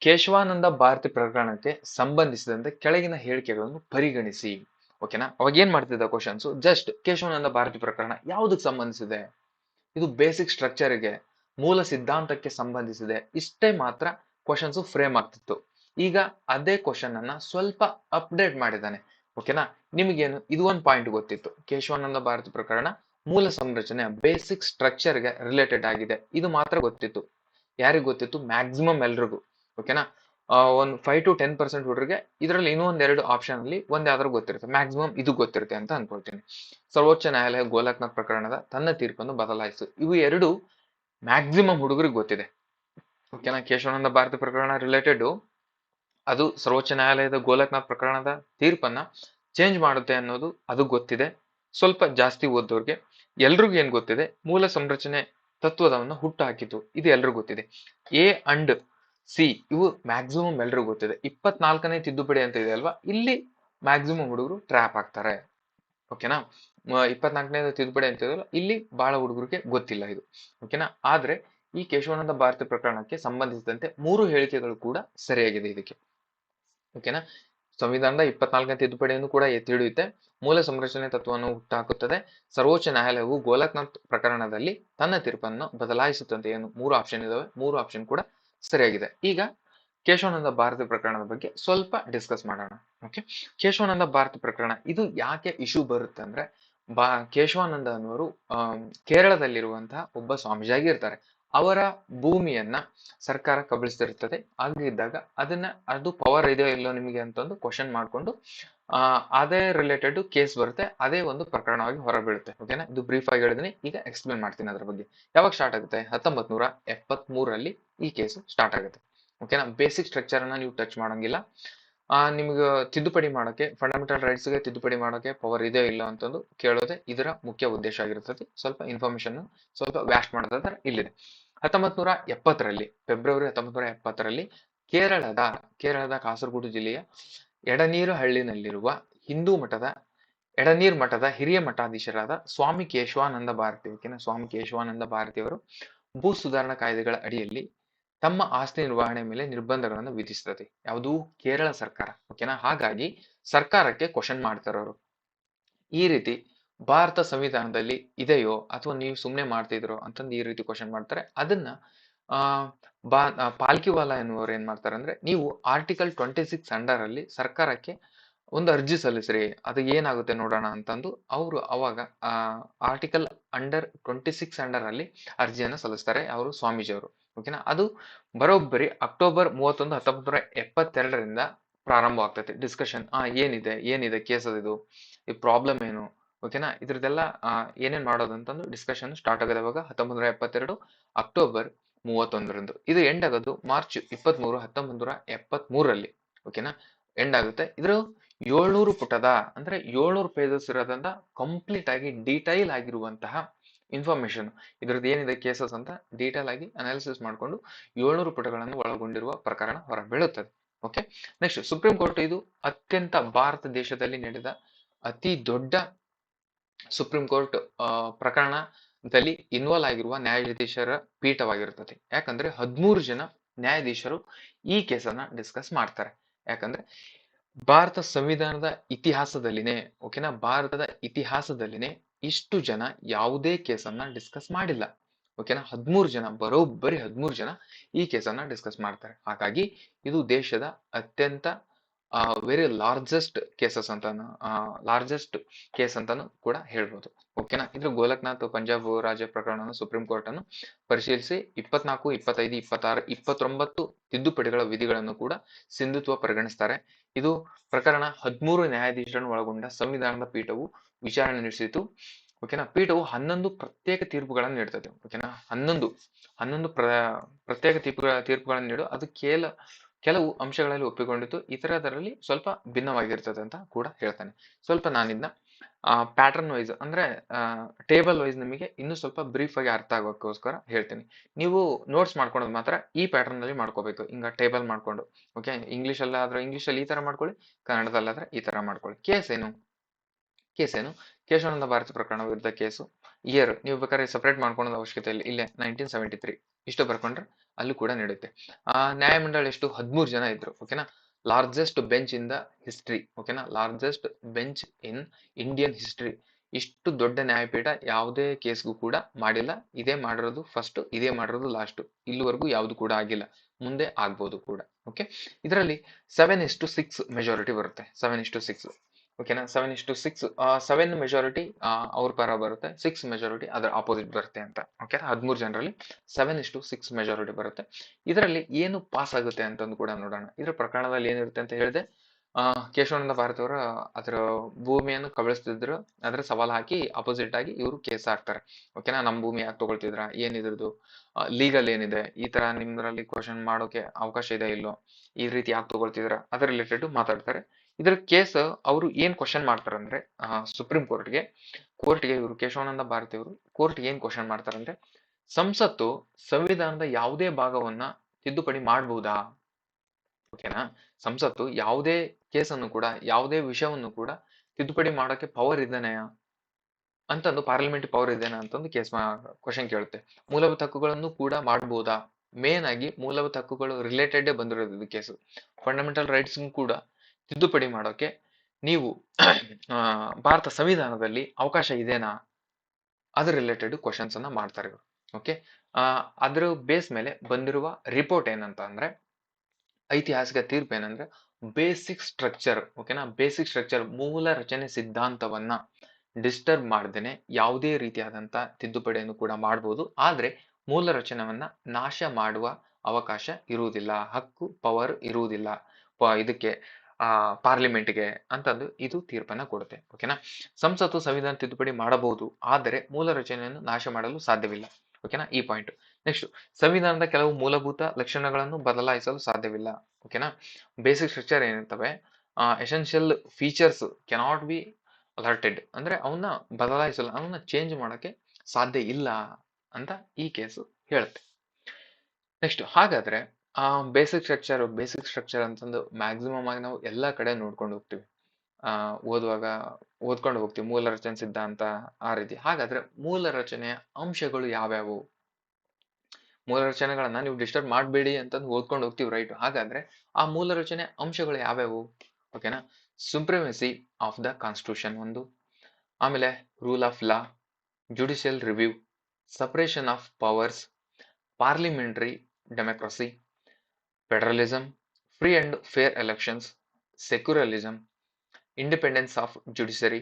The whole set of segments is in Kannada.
ಕೇಶವಾನಂದ ಭಾರತಿ ಪ್ರಕರಣಕ್ಕೆ ಸಂಬಂಧಿಸಿದಂತೆ ಕೆಳಗಿನ ಹೇಳಿಕೆಗಳನ್ನು ಪರಿಗಣಿಸಿ. ಓಕೆನಾ? ಅವಾಗ ಏನ್ ಮಾಡ್ತಿದ್ದ ಕ್ವಶನ್ಸ್ ಜಸ್ಟ್ ಕೇಶವಾನಂದ ಭಾರತಿ ಪ್ರಕರಣ ಯಾವುದಕ್ಕೆ ಸಂಬಂಧಿಸಿದೆ? ಇದು ಬೇಸಿಕ್ ಸ್ಟ್ರಕ್ಚರ್ಗೆ ಮೂಲ ಸಿದ್ಧಾಂತಕ್ಕೆ ಸಂಬಂಧಿಸಿದೆ. ಇಷ್ಟೇ ಮಾತ್ರ ಕ್ವಶನ್ಸ್ ಫ್ರೇಮ್ ಆಗ್ತಿತ್ತು. ಈಗ ಅದೇ ಕ್ವಶನ್ ಅನ್ನ ಸ್ವಲ್ಪ ಅಪ್ಡೇಟ್ ಮಾಡಿದ್ದಾನೆ. ಓಕೆನಾ? ನಿಮಗೇನು, ಇದು ಒಂದು ಪಾಯಿಂಟ್ ಗೊತ್ತಿತ್ತು. ಕೇಶವಾನಂದ ಭಾರತಿ ಪ್ರಕರಣ ಮೂಲ ಸಂರಚನೆ ಬೇಸಿಕ್ ಸ್ಟ್ರಕ್ಚರ್ಗೆ ರಿಲೇಟೆಡ್ ಆಗಿದೆ. ಇದು ಮಾತ್ರ ಗೊತ್ತಿತ್ತು. ಯಾರಿಗೂ ಗೊತ್ತಿತ್ತು? ಮ್ಯಾಕ್ಸಿಮಮ್ ಎಲ್ರಿಗೂ. ಓಕೆನಾ ಒಂದು ಫೈವ್ ಟು ಟೆನ್ ಪರ್ಸೆಂಟ್ ಹುಡುಗರಿಗೆ ಇದರಲ್ಲಿ ಇನ್ನೂ ಒಂದೆರಡು ಆಪ್ಷನ್ ಅಲ್ಲಿ ಒಂದ್ ಯಾವ್ದಾದ್ರು ಗೊತ್ತಿರುತ್ತೆ. ಮ್ಯಾಕ್ಸಿಮಮ್ ಇದು ಗೊತ್ತಿರುತ್ತೆ ಅಂತ ಅನ್ಕೊಳ್ತೀನಿ. ಸರ್ವೋಚ್ಚ ನ್ಯಾಯಾಲಯ ಗೋಲಕ್ನಾಥ್ ಪ್ರಕರಣದ ತನ್ನ ತೀರ್ಪನ್ನು ಬದಲಾಯಿಸು. ಇವು ಎರಡು ಮ್ಯಾಕ್ಸಿಮಮ್ ಹುಡುಗರಿಗೆ ಗೊತ್ತಿದೆ. ಓಕೆನಾ ಕೇಶವಾನಂದ ಭಾರತಿ ಪ್ರಕರಣ ರಿಲೇಟೆಡ್ ಅದು ಸರ್ವೋಚ್ಚ ನ್ಯಾಯಾಲಯದ ಗೋಲಕ್ನಾಥ್ ಪ್ರಕರಣದ ತೀರ್ಪನ್ನ ಚೇಂಜ್ ಮಾಡುತ್ತೆ ಅನ್ನೋದು ಅದು ಗೊತ್ತಿದೆ. ಸ್ವಲ್ಪ ಜಾಸ್ತಿ ಓದೋರ್ಗೆ ಎಲ್ರಿಗೂ ಏನ್ ಗೊತ್ತಿದೆ? ಮೂಲ ಸಂರಚನೆ ತತ್ವದವನ್ನು ಹುಟ್ಟು ಹಾಕಿತು ಇದು ಎಲ್ರಿಗೂ ಗೊತ್ತಿದೆ. ಎ ಅಂಡ್ ಸಿ, ಇವು ಮ್ಯಾಕ್ಸಿಮಮ್ ಎಲ್ರಿಗೂ ಗೊತ್ತಿದೆ. ಇಪ್ಪತ್ನಾಲ್ಕನೇ ತಿದ್ದುಪಡಿ ಅಂತ ಇದೆ ಅಲ್ವಾ? ಇಲ್ಲಿ ಮ್ಯಾಕ್ಸಿಮಮ್ ಹುಡುಗರು ಟ್ರ್ಯಾಪ್ ಆಗ್ತಾರೆ. ಓಕೆನಾ ಇಪ್ಪತ್ನಾಲ್ಕನೇ ತಿದ್ದುಪಡಿ ಅಂತ ಇದೆಯಲ್ಲ, ಇಲ್ಲಿ ಬಹಳ ಹುಡುಗರಿಗೆ ಗೊತ್ತಿಲ್ಲ ಇದು. ಓಕೆನಾ ಆದ್ರೆ ಈ ಕೇಶವಾನಂದ ಭಾರತಿ ಪ್ರಕರಣಕ್ಕೆ ಸಂಬಂಧಿಸಿದಂತೆ ಮೂರು ಹೇಳಿಕೆಗಳು ಕೂಡ ಸರಿಯಾಗಿದೆ ಇದಕ್ಕೆ. ಓಕೆನಾ ಸಂವಿಧಾನದ ಇಪ್ಪತ್ನಾಲ್ಕನೇ ತಿದ್ದುಪಡಿಯನ್ನು ಕೂಡ ಎತ್ತಿ ಹಿಡಿಯುತ್ತೆ. ಮೂಲ ಸಂರಚನೆ ತತ್ವವನ್ನು ಹುಟ್ಟಾಕುತ್ತದೆ. ಸರ್ವೋಚ್ಚ ನ್ಯಾಯಾಲಯವು ಗೋಲಕ್ನಾಥ್ ಪ್ರಕರಣದಲ್ಲಿ ತನ್ನ ತೀರ್ಪನ್ನು ಬದಲಾಯಿಸುತ್ತಂತೆ. ಏನು? ಮೂರು ಆಪ್ಷನ್ ಇದಾವೆ. ಮೂರು ಆಪ್ಷನ್ ಕೂಡ ಸರಿಯಾಗಿದೆ. ಈಗ ಕೇಶವಾನಂದ ಭಾರತಿ ಪ್ರಕರಣದ ಬಗ್ಗೆ ಸ್ವಲ್ಪ ಡಿಸ್ಕಸ್ ಮಾಡೋಣ. ಓಕೆ ಕೇಶವಾನಂದ ಭಾರತಿ ಪ್ರಕರಣ, ಇದು ಯಾಕೆ ಇಶ್ಯೂ ಬರುತ್ತೆ ಅಂದ್ರೆ, ಬಾ, ಕೇಶವಾನಂದ ಅನ್ನೋರು ಕೇರಳದಲ್ಲಿರುವಂತಹ ಒಬ್ಬ ಸ್ವಾಮೀಜಿಯಾಗಿ ಇರ್ತಾರೆ ಅವರ ಭೂಮಿಯನ್ನ ಸರ್ಕಾರ ಕಬಳಿಸ್ತಿರ್ತದೆ. ಹಾಗಿದ್ದಾಗ ಅದನ್ನ ಅದು ಪವರ್ ಇದೆಯೋ ಇಲ್ಲೋ ನಿಮಗೆ ಅಂತ ಒಂದು ಕ್ವಶನ್ ಮಾಡ್ಕೊಂಡು ಅದೇ ರಿಲೇಟೆಡ್ ಕೇಸ್ ಬರುತ್ತೆ. ಅದೇ ಒಂದು ಪ್ರಕರಣವಾಗಿ ಹೊರಬೀಳುತ್ತೆ. ಓಕೆನಾ ಇದು ಬ್ರೀಫ್ ಆಗಿ ಹೇಳಿದೀನಿ. ಈಗ ಎಕ್ಸ್ಪ್ಲೇನ್ ಮಾಡ್ತೀನಿ ಅದ್ರ ಬಗ್ಗೆ. ಯಾವಾಗ ಸ್ಟಾರ್ಟ್ ಆಗುತ್ತೆ? ಹತ್ತೊಂಬತ್ ಈ ಕೇಸ್ ಸ್ಟಾರ್ಟ್ ಆಗುತ್ತೆ. ಓಕೆನಾ ಬೇಸಿಕ್ ಸ್ಟ್ರಕ್ಚರ್ ಅನ್ನ ನೀವು ಟಚ್ ಮಾಡಂಗಿಲ್ಲ. ಆ, ನಿಮ್ಗೆ ತಿದ್ದುಪಡಿ ಮಾಡೋಕೆ ಫಂಡಮೆಂಟಲ್ ರೈಟ್ಸ್ಗೆ ತಿದ್ದುಪಡಿ ಮಾಡೋಕೆ ಪವರ್ ಇದೆ ಇಲ್ಲ ಅಂತಂದು ಕೇಳೋದೇ ಇದರ ಮುಖ್ಯ ಉದ್ದೇಶ ಆಗಿರ್ತದೆ. ಸ್ವಲ್ಪ ಇನ್ಫಾರ್ಮೇಶನ್ ಸ್ವಲ್ಪ ವ್ಯಾಸ್ಟ್ ಮಾಡೋದಾದ್ರೆ ಇಲ್ಲಿದೆ. ಹತ್ತೊಂಬತ್ ನೂರ ಎಪ್ಪತ್ತರಲ್ಲಿ ಫೆಬ್ರವರಿ ಹತ್ತೊಂಬತ್ ನೂರ ಎಪ್ಪತ್ತರಲ್ಲಿ ಕೇರಳದ ಕೇರಳದ ಕಾಸರಗೋಡು ಜಿಲ್ಲೆಯ ಎಡನೀರು ಹಳ್ಳಿನಲ್ಲಿರುವ ಹಿಂದೂ ಮಠದ, ಎಡನೀರ್ ಮಠದ ಹಿರಿಯ ಮಠಾಧೀಶರಾದ ಸ್ವಾಮಿ ಕೇಶವಾನಂದ ಭಾರತಿ ಸ್ವಾಮಿ ಕೇಶವಾನಂದ ಭಾರತಿಯವರು ಭೂ ಸುಧಾರಣಾ ಕಾಯ್ದೆಗಳ ಅಡಿಯಲ್ಲಿ ತಮ್ಮ ಆಸ್ತಿ ನಿರ್ವಹಣೆ ಮೇಲೆ ನಿರ್ಬಂಧಗಳನ್ನು ವಿಧಿಸ್ತದೆ. ಯಾವುದು ಕೇರಳ ಸರ್ಕಾರ, ಓಕೆನಾ? ಹಾಗಾಗಿ ಸರ್ಕಾರಕ್ಕೆ ಕ್ವಶನ್ ಮಾಡ್ತಾರವರು ಈ ರೀತಿ ಭಾರತ ಸಂವಿಧಾನದಲ್ಲಿ ಇದೆಯೋ ಅಥವಾ ನೀವು ಸುಮ್ಮನೆ ಮಾಡ್ತಿದ್ರೋ ಅಂತಂದು ಈ ರೀತಿ ಕ್ವಶನ್ ಮಾಡ್ತಾರೆ. ಅದನ್ನ ಬಾ ಪಾಲ್ಕಿವಾಲ ಎನ್ನುವರು ಏನ್ ಮಾಡ್ತಾರೆ ಅಂದ್ರೆ ನೀವು ಆರ್ಟಿಕಲ್ ಟ್ವೆಂಟಿ ಸಿಕ್ಸ್ ಅಂಡರ್ ಅಲ್ಲಿ ಸರ್ಕಾರಕ್ಕೆ ಒಂದು ಅರ್ಜಿ ಸಲ್ಲಿಸ್ರಿ, ಅದು ಏನಾಗುತ್ತೆ ನೋಡೋಣ ಅಂತಂದು ಅವರು ಅವಾಗ article under twenty six under ಅಲ್ಲಿ ಅರ್ಜಿಯನ್ನು ಸಲ್ಲಿಸ್ತಾರೆ. ಅವರು ಸ್ವಾಮೀಜಿಯವರು. ಓಕೆನಾ ಅದು ಬರೋಬ್ಬರಿ ಅಕ್ಟೋಬರ್ ಮೂವತ್ತೊಂದು ಹತ್ತೊಂಬತ್ತು ನೂರ ಎಪ್ಪತ್ತೆರಡರಿಂದ ಪ್ರಾರಂಭ ಆಗ್ತೈತೆ. ಡಿಸ್ಕಷನ್ ಆ, ಏನಿದೆ? ಏನಿದೆ? ಕೇಸ್ ಇದು. ಈ ಪ್ರಾಬ್ಲಮ್ ಏನು? ಓಕೆನಾ ಇದ್ರದ್ದೆಲ್ಲ ಏನೇನು ಏನೇನ್ ಮಾಡೋದು ಅಂತಂದು ಡಿಸ್ಕಷನ್ ಸ್ಟಾರ್ಟ್ ಆಗೋದು ಅವಾಗ ಹತ್ತೊಂಬತ್ತು ನೂರ ಎಪ್ಪತ್ತೆರಡು ಅಕ್ಟೋಬರ್ ಮೂವತ್ತೊಂದರಂದು. ಇದು ಎಂಡ್ ಆಗೋದು ಮಾರ್ಚ್ ಇಪ್ಪತ್ತ್ಮೂರು ಹತ್ತೊಂಬತ್ತು ನೂರ ಎಪ್ಪತ್ತ್ಮೂರಲ್ಲಿ ಓಕೆನಾ ಎಂಡ್ ಆಗುತ್ತೆ. ಇದ್ರ ಏಳ್ನೂರು ಪುಟದ, ಅಂದ್ರೆ ಏಳ್ನೂರು ಪೇಜಸ್ ಇರೋದ್ರಿಂದ ಕಂಪ್ಲೀಟ್ ಆಗಿ ಡೀಟೈಲ್ ಆಗಿರುವಂತಹ ಇನ್ಫಾರ್ಮೇಶನ್ ಇದ್ರದ್ದು ಏನಿದೆ ಕೇಸಸ್ ಅಂತ ಡೀಟೇಲ್ ಆಗಿ ಅನಾಲಿಸಿಸ್ ಮಾಡಿಕೊಂಡು ಏಳ್ನೂರು ಪುಟಗಳನ್ನು ಒಳಗೊಂಡಿರುವ ಪ್ರಕರಣ ಹೊರಬೀಳುತ್ತದೆ. ಓಕೆ ನೆಕ್ಸ್ಟ್ ಸುಪ್ರೀಂ ಕೋರ್ಟ್ ಇದು ಅತ್ಯಂತ ಭಾರತ ದೇಶದಲ್ಲಿ ನಡೆದ ಅತಿ ದೊಡ್ಡ ಸುಪ್ರೀಂ ಕೋರ್ಟ್ ಪ್ರಕರಣದಲ್ಲಿ ಇನ್ವಾಲ್ವ್ ಆಗಿರುವ ನ್ಯಾಯಾಧೀಶರ ಪೀಠವಾಗಿರುತ್ತದೆ. ಯಾಕಂದ್ರೆ ಹದಿಮೂರು ಜನ ನ್ಯಾಯಾಧೀಶರು ಈ ಕೇಸನ್ನ ಡಿಸ್ಕಸ್ ಮಾಡ್ತಾರೆ. ಯಾಕಂದ್ರೆ ಭಾರತ ಸಂವಿಧಾನದ ಇತಿಹಾಸದಲ್ಲಿನೇ ಓಕೆನಾ ಭಾರತದ ಇತಿಹಾಸದಲ್ಲಿನೇ ಇಷ್ಟು ಜನ ಯಾವುದೇ ಕೇಸನ್ನ ಡಿಸ್ಕಸ್ ಮಾಡಿಲ್ಲ. ಓಕೆನಾ ಹದಿಮೂರು ಜನ, ಬರೋಬ್ಬರಿ ಹದಿಮೂರು ಜನ ಈ ಕೇಸನ್ನ ಡಿಸ್ಕಸ್ ಮಾಡ್ತಾರೆ. ಹಾಗಾಗಿ ಇದು ದೇಶದ ಅತ್ಯಂತ ವೆರಿ ಲಾರ್ಜೆಸ್ಟ್ ಕೇಸಸ್ ಅಂತಾನು ಲಾರ್ಜೆಸ್ಟ್ ಕೇಸ್ ಅಂತಾನು ಕೂಡ ಹೇಳ್ಬೋದು. ಓಕೆನಾ ಇದ್ರ ಗೋಲಕ್ನಾಥ್, ಪಂಜಾಬ್ ರಾಜ್ಯ ಪ್ರಕರಣವನ್ನು ಸುಪ್ರೀಂ ಕೋರ್ಟ್ ಅನ್ನು ಪರಿಶೀಲಿಸಿ ಇಪ್ಪತ್ನಾಲ್ಕು, ಇಪ್ಪತ್ತೈದು, ಇಪ್ಪತ್ತಾರು, ಇಪ್ಪತ್ತೊಂಬತ್ತು ತಿದ್ದುಪಡಿಗಳ ವಿಧಿಗಳನ್ನು ಕೂಡ ಸಿಂಧುತ್ವ ಪರಿಗಣಿಸ್ತಾರೆ. ಇದು ಪ್ರಕರಣ ಹದಿಮೂರು ನ್ಯಾಯಾಧೀಶರನ್ನು ಒಳಗೊಂಡ ಸಂವಿಧಾನದ ಪೀಠವು ವಿಚಾರಣೆ ನಡೆಸಿತು ಓಕೆನಾ? ಪೀಠವು ಹನ್ನೊಂದು ಪ್ರತ್ಯೇಕ ತೀರ್ಪುಗಳನ್ನು ನೀಡ್ತದೆ. ಓಕೆನಾ? ಹನ್ನೊಂದು ಹನ್ನೊಂದು ಪ್ರ, ಪ್ರತ್ಯೇಕ ತೀರ್ಪುಗಳ ತೀರ್ಪುಗಳನ್ನು ನೀಡು ಅದು ಕೇಲ, ಕೆಲವು ಅಂಶಗಳಲ್ಲಿ ಒಪ್ಪಿಕೊಂಡಿತ್ತು ಇತರದರಲ್ಲಿ ಸ್ವಲ್ಪ ಭಿನ್ನವಾಗಿರ್ತದೆ ಅಂತ ಕೂಡ ಹೇಳ್ತಾನೆ. ಸ್ವಲ್ಪ ನಾನಿದ್ನ ಪ್ಯಾಟರ್ನ್ ವೈಸ್ ಅಂದ್ರೆ ಟೇಬಲ್ ವೈಸ್ ನಿಮಗೆ ಇನ್ನೂ ಸ್ವಲ್ಪ ಬ್ರೀಫ್ ಆಗಿ ಅರ್ಥ ಆಗೋಕ್ಕೋಸ್ಕರ ಹೇಳ್ತೀನಿ. ನೀವು ನೋಟ್ಸ್ ಮಾಡ್ಕೊಳೋದು ಮಾತ್ರ ಈ ಪ್ಯಾಟರ್ನ್ ಅಲ್ಲಿ ಮಾಡ್ಕೋಬೇಕು. ಹಿಂಗ ಟೇಬಲ್ ಮಾಡ್ಕೊಂಡು, ಓಕೆ? ಇಂಗ್ಲಿಷ್ ಅಲ್ಲ ಆದ್ರೆ ಇಂಗ್ಲಿಷ್ ಅಲ್ಲಿ ಈ ತರ ಮಾಡ್ಕೊಳ್ಳಿ, ಕನ್ನಡದಲ್ಲಾದ್ರೆ ಈ ತರ ಮಾಡ್ಕೊಳ್ಳಿ. ಕೇಸ್ ಏನು? ಕೇಸ್ ಏನು? ಕೇಶವಾನಂದ ಭಾರತಿ ಪ್ರಕರಣ ವಿರುದ್ಧ ಕೇಸು. ಇಯರ್ ನೀವು ಬೇಕಾದ್ರೆ ಸಪರೇಟ್ ಮಾಡ್ಕೊಳ್ಳೋದು ಅವಶ್ಯಕತೆ ಇಲ್ಲ. ಇಲ್ಲೇ ನೈನ್ಟೀನ್ ಸೆವೆಂಟಿ ತ್ರೀ ಇಷ್ಟು ಬರ್ಕೊಂಡ್ರೆ ಅಲ್ಲೂ ಕೂಡ ನಡೆಯುತ್ತೆ. ಆ, ನ್ಯಾಯಮಂಡಳ ಎಷ್ಟು ಹದಿಮೂರು ಜನ ಇದ್ರು ಓಕೆನಾ largest bench in the history ಓಕೆನಾ largest bench in Indian history ಇಷ್ಟು ದೊಡ್ಡ ನ್ಯಾಯಪೀಠ ಯಾವುದೇ ಕೇಸ್ಗೂ ಕೂಡ ಮಾಡಿಲ್ಲ. ಇದೇ ಮಾಡಿರೋದು ಫಸ್ಟ್ ಇದೇ ಮಾಡಿರೋದು ಲಾಸ್ಟ್ ಇಲ್ಲಿವರೆಗೂ ಯಾವುದು ಕೂಡ ಆಗಿಲ್ಲ. ಮುಂದೆ ಆಗ್ಬೋದು ಕೂಡ ಓಕೆ ಇದರಲ್ಲಿ seven is to six majority ಬರುತ್ತೆ. ಸೆವೆನ್ ಇಸ್ ಟು ಸಿಕ್ಸ್ ಓಕೆನಾ ಸೆವೆನ್ ಇಷ್ಟು ಸಿಕ್ಸ್ ಸೆವೆನ್ ಮೆಜಾರಿಟಿ ಅವ್ರ ಪರ ಬರುತ್ತೆ. ಸಿಕ್ಸ್ ಮೆಜಾರಿಟಿ ಅದರ ಆಪೋಸಿಟ್ ಬರುತ್ತೆ ಅಂತ. ಓಕೆ ಹದಿಮೂರು ಜನರಲ್ಲಿ ಸೆವೆನ್ ಇಷ್ಟು ಸಿಕ್ಸ್ ಮೆಜಾರಿಟಿ ಬರುತ್ತೆ. ಇದರಲ್ಲಿ ಏನು ಪಾಸ್ ಆಗುತ್ತೆ ಅಂತಂದು ಕೂಡ ನೋಡೋಣ. ಇದ್ರ ಪ್ರಕರಣದಲ್ಲಿ ಏನಿರುತ್ತೆ ಅಂತ ಹೇಳಿದೆ ಕೇಶವಾನಂದ ಭಾರತಿ ಅವರ ಅದರ ಭೂಮಿಯನ್ನು ಕಬಳಿಸ್ತಿದ್ರು. ಅದ್ರ ಸವಾಲ್ ಹಾಕಿ ಅಪೋಸಿಟ್ ಆಗಿ ಇವರು ಕೇಸ್ ಹಾಕ್ತಾರೆ. ಓಕೆನಾ ನಮ್ಮ ಭೂಮಿ ಯಾಕೆ ತಗೊಳ್ತಿದ್ರ ಏನಿದ್ರದ್ದು ಲೀಗಲ್ ಏನಿದೆ? ಈ ತರ ನಿಮ್ದ್ರಲ್ಲಿ ಕ್ವಶನ್ ಮಾಡೋಕೆ ಅವಕಾಶ ಇದೆ ಇಲ್ಲೋ? ಈ ರೀತಿ ಯಾಕೆ ತಗೊಳ್ತಿದ್ರ? ಅದ್ರ ರಿಲೇಟೆಡ್ ಮಾತಾಡ್ತಾರೆ. ಇದ್ರ ಕೇಸ್ ಅವರು ಏನ್ ಕ್ವಶನ್ ಮಾಡ್ತಾರಂದ್ರೆ ಸುಪ್ರೀಂ ಕೋರ್ಟ್ಗೆ ಕೋರ್ಟ್ಗೆ ಇವರು ಕೇಶವಾನಂದ ಭಾರತಿ ಅವರು ಕೋರ್ಟ್ಗೆ ಏನ್ ಕ್ವಶನ್ ಮಾಡ್ತಾರಂದ್ರೆ, ಸಂಸತ್ತು ಸಂವಿಧಾನದ ಯಾವುದೇ ಭಾಗವನ್ನ ತಿದ್ದುಪಡಿ ಮಾಡಬಹುದಾ? ಓಕೆನಾ? ಸಂಸತ್ತು ಯಾವುದೇ ಕೇಸನ್ನು ಕೂಡ, ಯಾವುದೇ ವಿಷಯವನ್ನು ಕೂಡ ತಿದ್ದುಪಡಿ ಮಾಡೋಕೆ ಪವರ್ ಇದ್ದಾನೆಯಾ? ಅಂತಂದು ಪಾರ್ಲಿಮೆಂಟ್ ಪವರ್ ಇದೇನಾ ಅಂತಂದು ಕೇಸ್ ಕ್ವಶನ್ ಕೇಳುತ್ತೆ. ಮೂಲಭೂತ ಹಕ್ಕುಗಳನ್ನು ಕೂಡ ಮಾಡಬಹುದಾ? ಮೇನ್ ಆಗಿ ಮೂಲಭೂತ ಹಕ್ಕುಗಳು ರಿಲೇಟೆಡ್ ಬಂದಿರೋದು ಇದು ಕೇಸು. ಫಂಡಮೆಂಟಲ್ ರೈಟ್ಸ್ ಕೂಡ ತಿದ್ದುಪಡಿ ಮಾಡೋಕೆ ನೀವು ಭಾರತ ಸಂವಿಧಾನದಲ್ಲಿ ಅವಕಾಶ ಇದೆನಾ? ಅದ್ರ ರಿಲೇಟೆಡ್ ಕ್ವಶನ್ಸ್ ಅನ್ನ ಮಾಡ್ತಾರೆ ಇವರು ಓಕೆ ಅದ್ರ ಬೇಸ್ ಮೇಲೆ ಬಂದಿರುವ ರಿಪೋರ್ಟ್ ಏನಂತ ಅಂದ್ರೆ, ಐತಿಹಾಸಿಕ ತೀರ್ಪು ಏನಂದ್ರೆ ಬೇಸಿಕ್ ಸ್ಟ್ರಕ್ಚರ್ ಓಕೆನಾ ಬೇಸಿಕ್ ಸ್ಟ್ರಕ್ಚರ್ ಮೂಲ ರಚನೆ ಸಿದ್ಧಾಂತವನ್ನ ಡಿಸ್ಟರ್ಬ್ ಮಾಡ್ದೇನೆ ಯಾವುದೇ ರೀತಿಯಾದಂತ ತಿದ್ದುಪಡಿಯನ್ನು ಕೂಡ ಮಾಡಬಹುದು ಆದ್ರೆ ಮೂಲ ರಚನೆಯನ್ನ ನಾಶ ಮಾಡುವ ಅವಕಾಶ ಇರುವುದಿಲ್ಲ, ಹಕ್ಕು ಪವರ್ ಇರುವುದಿಲ್ಲ. ಇದಕ್ಕೆ ಪಾರ್ಲಿಮೆಂಟ್ಗೆ ಅಂತಂದು ಇದು ತೀರ್ಪನ್ನ ಕೊಡುತ್ತೆ ಓಕೆನಾ ಸಂಸತ್ತು ಸಂವಿಧಾನ ತಿದ್ದುಪಡಿ ಮಾಡಬಹುದು, ಆದರೆ ಮೂಲ ರಚನೆಯನ್ನು ನಾಶ ಮಾಡಲು ಸಾಧ್ಯವಿಲ್ಲ ಓಕೆನಾ ಈ ಪಾಯಿಂಟ್ ನೆಕ್ಸ್ಟ್ ಸಂವಿಧಾನದ ಕೆಲವು ಮೂಲಭೂತ ಲಕ್ಷಣಗಳನ್ನು ಬದಲಾಯಿಸಲು ಸಾಧ್ಯವಿಲ್ಲ ಓಕೆನಾ basic structure ಏನಿರ್ತವೆ essential features cannot be altered ಅಂದ್ರೆ ಅವನ್ನ ಬದಲಾಯಿಸಲು ಅವನ್ನ ಚೇಂಜ್ ಮಾಡಕ್ಕೆ ಸಾಧ್ಯ ಇಲ್ಲ ಅಂತ ಈ ಕೇಸು ಹೇಳುತ್ತೆ. ನೆಕ್ಸ್ಟ್ ಹಾಗಾದ್ರೆ ಆ ಬೇಸಿಕ್ ಸ್ಟ್ರಕ್ಚರ್ ಬೇಸಿಕ್ ಸ್ಟ್ರಕ್ಚರ್ ಅಂತಂದು ಮ್ಯಾಕ್ಸಿಮಮ್ ಆಗಿ ನಾವು ಎಲ್ಲ ಕಡೆ ನೋಡ್ಕೊಂಡು ಹೋಗ್ತೀವಿ. ಓದುವಾಗ ಓದ್ಕೊಂಡು ಹೋಗ್ತೀವಿ. ಮೂಲ ರಚನೆ, ಸಿದ್ಧಾಂತ ಆ ರೀತಿ. ಹಾಗಾದ್ರೆ ಮೂಲ ರಚನೆಯ ಅಂಶಗಳು ಯಾವ್ಯಾವು? ಮೂಲ ರಚನೆಗಳನ್ನ ನೀವು ಡಿಸ್ಟರ್ಬ್ ಮಾಡಬೇಡಿ ಅಂತಂದು ಓದ್ಕೊಂಡು ಹೋಗ್ತೀವಿ ರೈಟ್ ಹಾಗಾದ್ರೆ ಆ ಮೂಲ ರಚನೆ ಅಂಶಗಳು ಯಾವ್ಯಾವು? ಓಕೆನಾ ಸುಪ್ರಿಮೆಸಿ ಆಫ್ ದ ಕಾನ್ಸ್ಟಿಟ್ಯೂಷನ್ ಒಂದು. ಆಮೇಲೆ rule of law judicial review separation of powers parliamentary democracy federalism free and fair elections secularism independence of judiciary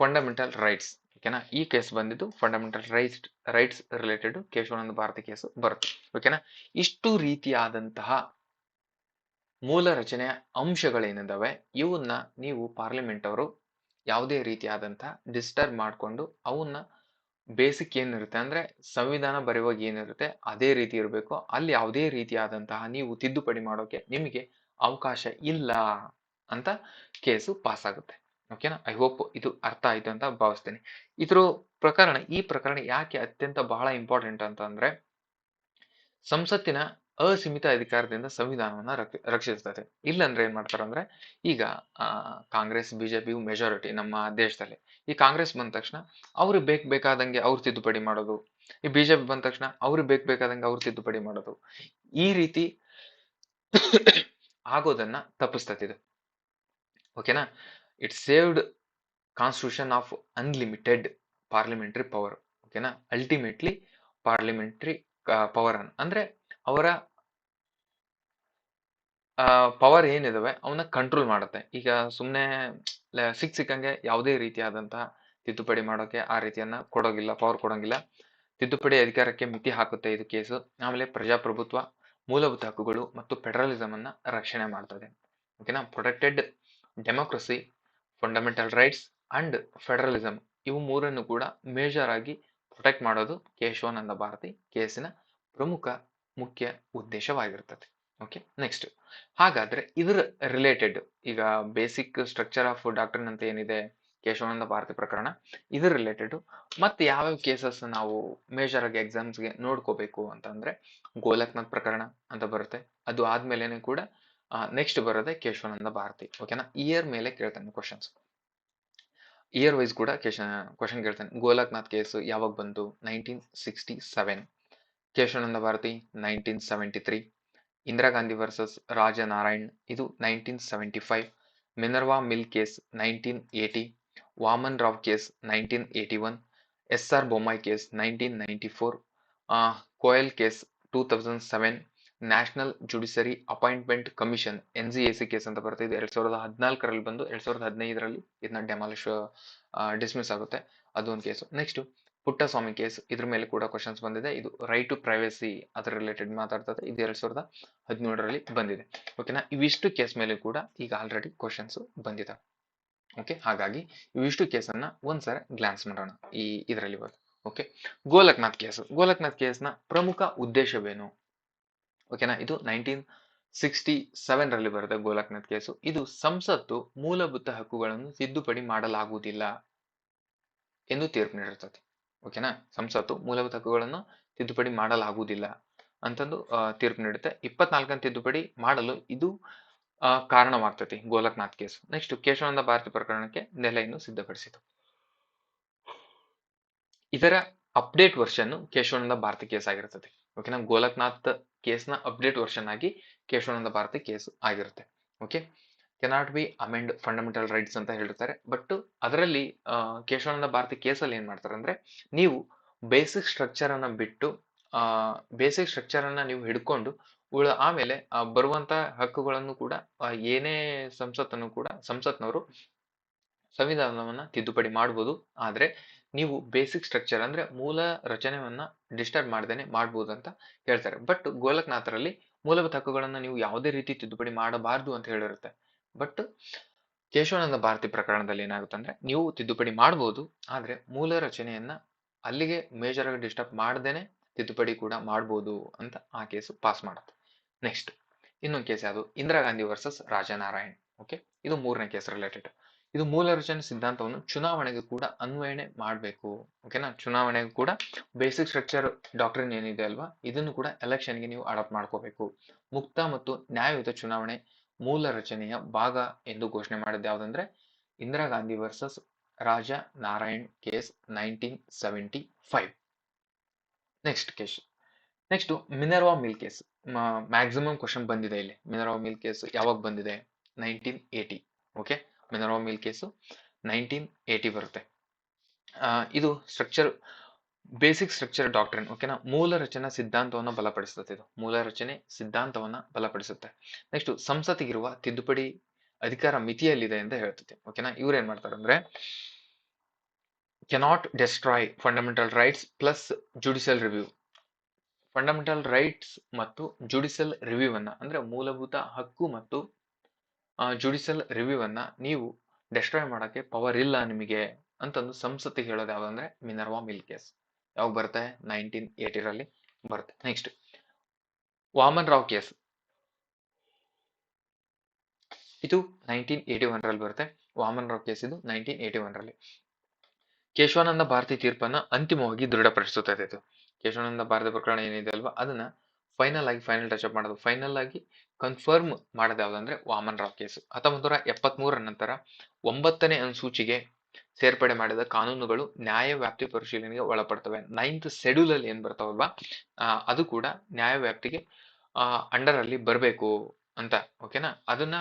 fundamental rights ಓಕೆನಾ ಈ ಕೇಸ್ ಬಂದಿದ್ದು fundamental rights rights related Keshavananda Bharati case ಬರುತ್ತೆ. ಓಕೆನಾ ಇಷ್ಟು ರೀತಿಯಾದಂತಹ ಮೂಲ ರಚನೆಯ ಅಂಶಗಳೇನಿದ್ದಾವೆ ಇವನ್ನ ನೀವು ಪಾರ್ಲಿಮೆಂಟ್ ಅವರು ಯಾವುದೇ ರೀತಿಯಾದಂತಹ ಡಿಸ್ಟರ್ಬ್ ಮಾಡಿಕೊಂಡು ಅವನ್ನ ಬೇಸಿಕ್ ಏನಿರುತ್ತೆ ಅಂದರೆ ಸಂವಿಧಾನ ಬರೆಯುವಾಗ ಏನಿರುತ್ತೆ ಅದೇ ರೀತಿ ಇರಬೇಕು. ಅಲ್ಲಿ ಯಾವುದೇ ರೀತಿಯಾದಂತಹ ನೀವು ತಿದ್ದುಪಡಿ ಮಾಡೋಕೆ ನಿಮಗೆ ಅವಕಾಶ ಇಲ್ಲ ಅಂತ ಕೇಸು ಪಾಸ್ ಆಗುತ್ತೆ ಓಕೆನಾ ಐ ಹೋಪ್ ಇದು ಅರ್ಥ ಆಯಿತು ಅಂತ ಭಾವಿಸ್ತೇನೆ. ಇದ್ರ ಪ್ರಕರಣ, ಈ ಪ್ರಕರಣ ಯಾಕೆ ಅತ್ಯಂತ ಬಹಳ ಇಂಪಾರ್ಟೆಂಟ್ ಅಂತಂದ್ರೆ ಸಂಸತ್ತಿನ ಅಸೀಮಿತ ಅಧಿಕಾರದಿಂದ ಸಂವಿಧಾನವನ್ನ ರಕ್ಷ ರಕ್ಷಿಸ್ತದೆ ಇಲ್ಲಂದ್ರೆ ಏನ್ ಮಾಡ್ತಾರಂದ್ರೆ ಈಗ ಕಾಂಗ್ರೆಸ್ ಬಿಜೆಪಿ ಮೆಜಾರಿಟಿ ನಮ್ಮ ದೇಶದಲ್ಲಿ. ಈ ಕಾಂಗ್ರೆಸ್ ಬಂದ ತಕ್ಷಣ ಅವ್ರು ಬೇಕ್ ಬೇಕಾದಂಗೆ ಅವ್ರು ತಿದ್ದುಪಡಿ ಮಾಡೋದು. ಈ ಬಿಜೆಪಿ ಬಂದ ತಕ್ಷಣ ಅವ್ರು ಬೇಕ್ ಬೇಕಾದಂಗೆ ಅವ್ರು ತಿದ್ದುಪಡಿ ಮಾಡೋದು. ಈ ರೀತಿ ಆಗೋದನ್ನ ತಪ್ಪಿಸ್ತದೆ ಓಕೆನಾ? It saved constitution of unlimited parliamentary power ಓಕೆನಾ? ಅಲ್ಟಿಮೇಟ್ಲಿ ಪಾರ್ಲಿಮೆಂಟರಿ ಪವರ್ ಅಂದ್ರೆ ಅವರ ಪವರ್ ಏನಿದಾವೆ ಅವನ್ನ ಕಂಟ್ರೋಲ್ ಮಾಡುತ್ತೆ. ಈಗ ಸುಮ್ಮನೆ ಸಿಕ್ ಸಿಕ್ಕಂಗೆ ಯಾವುದೇ ರೀತಿಯಾದಂತಹ ತಿದ್ದುಪಡಿ ಮಾಡೋಕೆ ಆ ರೀತಿಯನ್ನ ಕೊಡೋಗಿಲ್ಲ ಪವರ್ ಕೊಡೋಂಗಿಲ್ಲ. ತಿದ್ದುಪಡಿ ಅಧಿಕಾರಕ್ಕೆ ಮಿತಿ ಹಾಕುತ್ತೆ ಇದು ಕೇಸು. ಆಮೇಲೆ ಪ್ರಜಾಪ್ರಭುತ್ವ, ಮೂಲಭೂತ ಹಕ್ಕುಗಳು ಮತ್ತು ಫೆಡರಲಿಸಮ್ ಅನ್ನ ರಕ್ಷಣೆ ಮಾಡ್ತದೆ. ಓಕೆನಾ? Protected democracy fundamental rights and federalism ಇವು ಮೂರನ್ನು ಕೂಡ ಮೇಜರ್ ಆಗಿ ಪ್ರೊಟೆಕ್ಟ್ ಮಾಡೋದು ಕೇಶವಾನಂದ ಭಾರತಿ ಕೇಸಿನ ಪ್ರಮುಖ, ಮುಖ್ಯ ಉದ್ದೇಶವಾಗಿರ್ತದೆ. ಓಕೆ ನೆಕ್ಸ್ಟ್ ಹಾಗಾದ್ರೆ ಇದರ ರಿಲೇಟೆಡ್ ಈಗ ಬೇಸಿಕ್ ಸ್ಟ್ರಕ್ಚರ್ ಆಫ್ ಡಾಕ್ಟ್ರಿನ್ ಅಂತ ಏನಿದೆ, ಕೇಶವಾನಂದ ಭಾರತಿ ಪ್ರಕರಣ, ಇದರ ರಿಲೇಟೆಡ್ ಮತ್ತೆ ಯಾವ್ಯಾವ ಕೇಸಸ್ ನಾವು ಮೇಜರ್ ಆಗಿ ಎಕ್ಸಾಮ್ಸ್ಗೆ ನೋಡ್ಕೋಬೇಕು ಅಂತಂದ್ರೆ ಗೋಲಕ್ನಾಥ್ ಪ್ರಕರಣ ಅಂತ ಬರುತ್ತೆ. ಅದು ಆದ್ಮೇಲೆ ಕೂಡ ನೆಕ್ಸ್ಟ್ ಬರೋದೆ ಕೇಶವಾನಂದ ಭಾರತಿ. ಓಕೆನಾ ಇಯರ್ ಮೇಲೆ ಕೇಳ್ತಾನೆ ಕ್ವಶನ್ಸ್ ಇಯರ್ ವೈಸ್ ಕೂಡ ಕೇಶ ಕ್ವಶನ್ ಕೇಳ್ತಾನೆ. ಗೋಲಕ್ನಾಥ್ ಕೇಸ್ ಯಾವಾಗ ಬಂತು nineteen sixty seven Kesavananda Bharati nineteen seventy three Indira Gandhi versus Rajnarayan, ಇದು nineteen seventy five Minerva mill case nineteen eighty Waman Rao case nineteen eighty one S R Bommai case nineteen ninety four Coelho case two thousand seven national judiciary appointment commission, N J A C case ಅಂತ ಬರುತ್ತೆ. ಇದು ಎರಡ್ ಸಾವಿರದ ಹದಿನಾಲ್ಕರಲ್ಲಿ ಬಂದು, ಎರಡ್ ಸಾವಿರದ ಹದಿನೈದರಲ್ಲಿ ಇದನ್ನ ಡೆಮಾಲಿಶ್ ಡಿಸ್ಮಿಸ್ ಆಗುತ್ತೆ. ಅದೊಂದು ಕೇಸು. ನೆಕ್ಸ್ಟ್ ಪುಟ್ಟಸ್ವಾಮಿ ಕೇಸ್ ಇದ್ರ ಮೇಲೆ ಕೂಡ ಕ್ವಶನ್ಸ್ ಬಂದಿದೆ. ಇದು ರೈಟ್ ಟು ಪ್ರೈವಸಿ ಅದರ ರಿಲೇಟೆಡ್ ಮಾತಾಡ್ತದೆ. ಇದು ಎರಡ್ ಸಾವಿರದ ಹದಿನೇಳರಲ್ಲಿ ಬಂದಿದೆ. ಓಕೆನಾ ಇವಿಷ್ಟು ಕೇಸ್ ಮೇಲೆ ಕೂಡ ಈಗ ಆಲ್ರೆಡಿ ಕ್ವಶನ್ಸ್ ಬಂದಿದೆ ಓಕೆ ಹಾಗಾಗಿ ಇವಿಷ್ಟು ಕೇಸನ್ನ ಒಂದ್ಸರಿ ಗ್ಲಾನ್ಸ್ ಮಾಡೋಣ ಈ ಇದರಲ್ಲಿ ಬರುತ್ತೆ ಓಕೆ ಗೋಲಕ್ನಾಥ್ ಕೇಸ್ ಗೋಲಕ್ನಾಥ್ ಕೇಸ್ನ ಪ್ರಮುಖ ಉದ್ದೇಶವೇನು? ಓಕೆನಾ ಇದು ನೈನ್ಟೀನ್ ಸಿಕ್ಸ್ಟಿ ಸೆವೆನ್ ರಲ್ಲಿ ಬರುತ್ತೆ ಗೋಲಕ್ನಾಥ್ ಕೇಸು ಇದು ಸಂಸತ್ತು ಮೂಲಭೂತ ಹಕ್ಕುಗಳನ್ನು ತಿದ್ದುಪಡಿ ಮಾಡಲಾಗುವುದಿಲ್ಲ ಎಂದು ತೀರ್ಪು ನೀಡಿರ್ತದೆ. ಓಕೆನಾ? ಸಂಸತ್ತು ಮೂಲಭೂತ ಹಕ್ಕುಗಳನ್ನು ತಿದ್ದುಪಡಿ ಮಾಡಲಾಗುವುದಿಲ್ಲ ಅಂತಂದು ತೀರ್ಪು ನೀಡುತ್ತೆ. ಇಪ್ಪತ್ನಾಲ್ಕನೇ ತಿದ್ದುಪಡಿ ಮಾಡಲು ಇದು ಕಾರಣವಾಗ್ತತಿ ಗೋಲಕ್ನಾಥ್ ಕೇಸ್. ನೆಕ್ಸ್ಟ್ ಕೇಶವಾನಂದ ಭಾರತಿ ಪ್ರಕರಣಕ್ಕೆ ನೆಲೆಯನ್ನು ಸಿದ್ಧಪಡಿಸಿತು. ಇದರ update version Kesavananda Bharati case ಆಗಿರ್ತದೆ. ಓಕೆನಾ? ಗೋಲಕ್ನಾಥ್ ಕೇಸ್ನ ಅಪ್ಡೇಟ್ ವರ್ಷನ್ ಆಗಿ ಕೇಶವಾನಂದ ಭಾರತಿ ಕೇಸ್ ಆಗಿರುತ್ತೆ. Okay? Cannot be amend fundamental rights ಅಂತ ಹೇಳಿರ್ತಾರೆ ಬಟ್ ಅದರಲ್ಲಿ ಕೇಶವಾನಂದ ಭಾರತಿ ಕೇಸಲ್ಲಿ ಏನ್ ಮಾಡ್ತಾರೆ ಅಂದ್ರೆ ನೀವು ಬೇಸಿಕ್ ಸ್ಟ್ರಕ್ಚರ್ ಅನ್ನ ಬಿಟ್ಟು ಬೇಸಿಕ್ ಸ್ಟ್ರಕ್ಚರ್ ಅನ್ನ ನೀವು ಹಿಡ್ಕೊಂಡು ಉಳ ಆಮೇಲೆ ಬರುವಂತ ಹಕ್ಕುಗಳನ್ನು ಕೂಡ ಆ, ಏನೇ ಸಂಸತ್ತನ್ನು ಕೂಡ ಸಂಸತ್ನವರು ಸಂವಿಧಾನವನ್ನ ತಿದ್ದುಪಡಿ ಮಾಡ್ಬೋದು. ಆದ್ರೆ ನೀವು ಬೇಸಿಕ್ ಸ್ಟ್ರಕ್ಚರ್ ಅಂದ್ರೆ ಮೂಲ ರಚನೆಯನ್ನ ಡಿಸ್ಟರ್ಬ್ ಮಾಡ್ದೇನೆ ಮಾಡ್ಬೋದು ಅಂತ ಹೇಳ್ತಾರೆ. ಬಟ್ ಗೋಲಕ್ನಾಥರಲ್ಲಿ ಮೂಲಭೂತ ಹಕ್ಕುಗಳನ್ನ ನೀವು ಯಾವುದೇ ರೀತಿ ತಿದ್ದುಪಡಿ ಮಾಡಬಾರದು ಅಂತ ಹೇಳಿರುತ್ತೆ. ಬಟ್ ಕೇಶವಾನಂದ ಭಾರತಿ ಪ್ರಕರಣದಲ್ಲಿ ಏನಾಗುತ್ತೆ ಅಂದ್ರೆ ನೀವು ತಿದ್ದುಪಡಿ ಮಾಡ್ಬೋದು, ಆದ್ರೆ ಮೂಲ ರಚನೆಯನ್ನ ಅಲ್ಲಿಗೆ ಮೇಜರ್ ಆಗಿ ಡಿಸ್ಟರ್ಬ್ ಮಾಡ್ದೇನೆ ತಿದ್ದುಪಡಿ ಕೂಡ ಮಾಡ್ಬೋದು ಅಂತ ಆ ಕೇಸು ಪಾಸ್ ಮಾಡುತ್ತೆ. ನೆಕ್ಸ್ಟ್ ಇನ್ನೊಂದು ಕೇಸ್ ಯಾವುದು? ಇಂದಿರಾ ಗಾಂಧಿ ವರ್ಸಸ್ ರಾಜನಾರಾಯಣ್ ಓಕೆ ಇದು ಮೂರನೇ ಕೇಸ್ ರಿಲೇಟೆಡ್ ಇದು ಮೂಲ ರಚನೆ ಸಿದ್ಧಾಂತವನ್ನು ಚುನಾವಣೆಗೆ ಕೂಡ ಅನ್ವಯಣೆ ಮಾಡಬೇಕು ಓಕೆನಾ ಚುನಾವಣೆಗೆ ಕೂಡ ಬೇಸಿಕ್ ಸ್ಟ್ರಕ್ಚರ್ ಡಾಕ್ಟ್ರಿನ್ ಏನಿದೆ ಅಲ್ವಾ? ಇದನ್ನು ಕೂಡ ಎಲೆಕ್ಷನ್ಗೆ ನೀವು ಅಡಾಪ್ಟ್ ಮಾಡ್ಕೋಬೇಕು. ಮುಕ್ತ ಮತ್ತು ನ್ಯಾಯಯುತ ಚುನಾವಣೆ ಮೂಲ ರಚನೆಯ ಭಾಗ ಎಂದು ಘೋಷಣೆ ಮಾಡಿದ್ದು ಯಾವುದಂದ್ರೆ Indira Gandhi versus Raj Narayan case nineteen seventy five next case next Minerva mill case maximum question ಬಂದಿದೆ ಇಲ್ಲಿ. ಮಿನರ್ವಾ ಮಿಲ್ ಕೇಸ್ ಯಾವಾಗ ಬಂದಿದೆ? Nineteen eighty okay Minerva mill case nineteen eighty ಬರುತ್ತೆ. ಇದು ಸ್ಟ್ರಕ್ಚರ್ ಬೇಸಿಕ್ ಸ್ಟ್ರಕ್ಚರ್ ಡಾಕ್ಟ್ರಿನ್ ಓಕೆನಾ ಮೂಲ ರಚನಾ ಸಿದ್ಧಾಂತವನ್ನ ಬಲಪಡಿಸುತ್ತೆ ಇದು. ಮೂಲ ರಚನೆ ಸಿದ್ಧಾಂತವನ್ನ ಬಲಪಡಿಸುತ್ತೆ. ನೆಕ್ಸ್ಟ್ ಸಂಸತ್ತಿಗಿರುವ ತಿದ್ದುಪಡಿ ಅಧಿಕಾರ ಮಿತಿಯಲ್ಲಿದೆ ಅಂತ ಹೇಳ್ತದೆ ಓಕೆನಾ ಇವ್ರು ಏನ್ ಮಾಡ್ತಾರೆ ಅಂದ್ರೆ cannot destroy fundamental rights plus judicial review fundamental rights ಮತ್ತು ಜುಡಿಷಿಯಲ್ ರಿವ್ಯೂ ಅನ್ನ ಅಂದ್ರೆ ಮೂಲಭೂತ ಹಕ್ಕು ಮತ್ತು ಜುಡಿಷಿಯಲ್ ರಿವ್ಯೂ ಅನ್ನ ನೀವು ಡೆಸ್ಟ್ರಾಯ್ ಮಾಡೋಕ್ಕೆ ಪವರ್ ಇಲ್ಲ ನಿಮಗೆ ಅಂತಂದು ಸಂಸತ್ತಿಗೆ ಹೇಳೋದು ಯಾವ್ದಂದ್ರೆ ಮಿನರ್ವಾ ಮಿಲ್ ಕೇಸ್ ಯಾವಾಗ ಬರುತ್ತೆ? ನೈನ್ಟೀನ್ ಏಟಿರಲ್ಲಿ ಬರುತ್ತೆ. Next Waman Rao case. ಇದು ನೈನ್ಟೀನ್ ಏಟಿ ಒನ್ ರಲ್ಲಿ ಬರುತ್ತೆ. ವಾಮನ್ ರಾವ್ ಕೇಸ್ ಇದು ನೈನ್ಟೀನ್ ಏಟಿ ಒನ್ ರಲ್ಲಿ ಕೇಶವಾನಂದ ಭಾರತಿ ತೀರ್ಪನ್ನ ಅಂತಿಮವಾಗಿ ದೃಢಪಡಿಸುತ್ತದೆ ಇದು. ಕೇಶವಾನಂದ ಭಾರತಿ ಪ್ರಕರಣ ಏನಿದೆ ಅಲ್ವಾ? ಅದನ್ನ ಫೈನಲ್ ಆಗಿ ಫೈನಲ್ ಟಚ್ ಅಪ್ ಮಾಡೋದು. ಫೈನಲ್ ಆಗಿ ಕನ್ಫರ್ಮ್ ಮಾಡೋದು ಯಾವ್ದಂದ್ರೆ ವಾಮನ್ ರಾವ್ ಕೇಸ್. ಹತ್ತೊಂಬತ್ತು ನೂರ ಎಪ್ಪತ್ಮೂರರ ನಂತರ ಒಂಬತ್ತನೇ ಅನುಸೂಚಿಗೆ ಸೇರ್ಪಡೆ ಮಾಡಿದ ಕಾನೂನುಗಳು ನ್ಯಾಯ ವ್ಯಾಪ್ತಿ ಪರಿಶೀಲನೆಗೆ ಒಳಪಡ್ತವೆ. ನೈನ್ತ್ ಶೆಡ್ಯೂಲ್ ಅಲ್ಲಿ ಏನ್ ಬರ್ತಾವಲ್ವಾ? ಅದು ಕೂಡ ನ್ಯಾಯ ವ್ಯಾಪ್ತಿಗೆ ಅಂಡರ್ ಅಲ್ಲಿ ಬರಬೇಕು ಅಂತ ಓಕೆನಾ ಅದನ್ನ